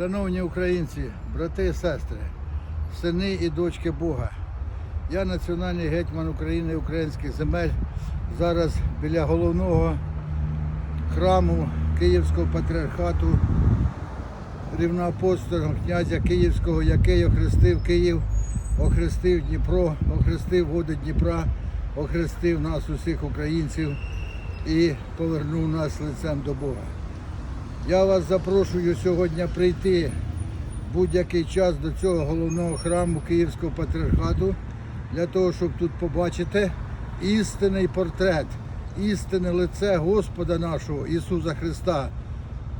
Шановні українці, брати і сестри, сини і дочки Бога. Я національний гетьман України українських земель. Зараз біля головного храму Київського патріархату рівноапостольного князя Київського, який охрестив Київ, охрестив Дніпро, охрестив води Дніпра, охрестив нас усіх українців і повернув нас лицем до Бога. Я вас запрошую сьогодні прийти будь-який час до цього головного храму Київського патріархату для того, щоб тут побачити істинний портрет, істинне лице Господа нашого Ісуса Христа,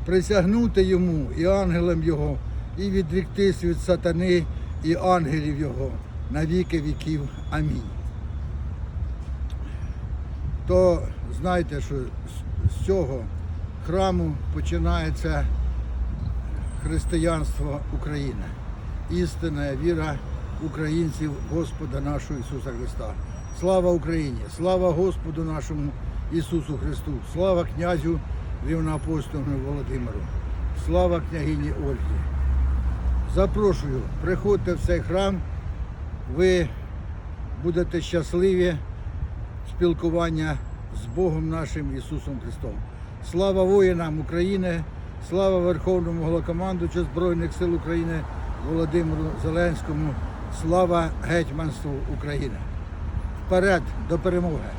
присягнути йому і ангелам Його, і відріктись від сатани і ангелів Його на віки віків. Амінь. То знайте, що з цього храму починається християнство України, істинна віра українців Господа нашого Ісуса Христа. Слава Україні! Слава Господу нашому Ісусу Христу! Слава князю рівноапостольну Володимиру! Слава княгині Ольгі! Запрошую, приходьте в цей храм, ви будете щасливі спілкування з Богом нашим Ісусом Христом. Слава воїнам України, слава Верховному Голокомандуючу Збройних сил України Володимиру Зеленському, слава гетьманству України. Вперед до перемоги!